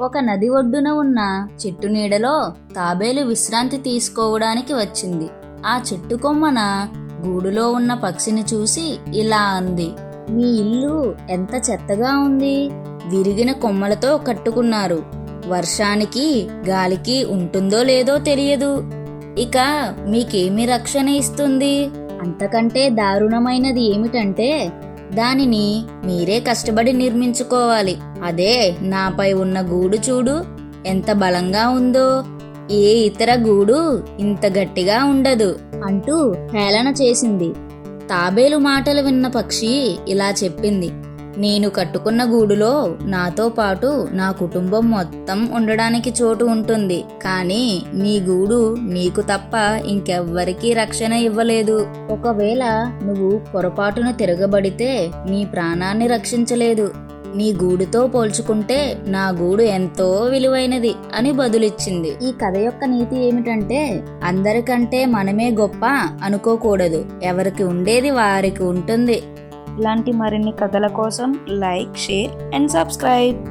ఒక నది ఒడ్డున ఉన్న చెట్టు నీడలో తాబేలు విశ్రాంతి తీసుకోవడానికి వచ్చింది. ఆ చెట్టు కొమ్మన గూడులో ఉన్న పక్షిని చూసి ఇలా అంది. మీ ఇల్లు ఎంత చెత్తగా ఉంది. విరిగిన కొమ్మలతో కట్టుకున్నారు. వర్షానికి గాలికి ఉంటుందో లేదో తెలియదు. ఇక మీకేమి రక్షణ ఇస్తుంది? అంతకంటే దారుణమైనది ఏమిటంటే దానిని మీరే కష్టపడి నిర్మించుకోవాలి. అదే నాపై ఉన్న గూడు చూడు ఎంత బలంగా ఉందో. ఏ ఇతర గూడు ఇంత గట్టిగా ఉండదు అంటూ హేళన చేసింది. తాబేలు మాటలు విన్న పక్షి ఇలా చెప్పింది. నేను కట్టుకున్న గూడులో నాతో పాటు నా కుటుంబం మొత్తం ఉండడానికి చోటు ఉంటుంది. కానీ నీ గూడు నీకు తప్ప ఇంకెవ్వరికీ రక్షణ ఇవ్వలేదు. ఒకవేళ నువ్వు పొరపాటున తిరగబడితే నీ ప్రాణాన్ని రక్షించలేదు. నీ గూడుతో పోల్చుకుంటే నా గూడు ఎంతో విలువైనది అని బదులిచ్చింది. ఈ కథ యొక్క నీతి ఏమిటంటే అందరికంటే మనమే గొప్ప అనుకోకూడదు. ఎవరికి ఉండేది వారికి ఉంటుంది. ఇలాంటి మరిన్ని కథల కోసం లైక్ షేర్ అండ్ సబ్స్క్రైబ్.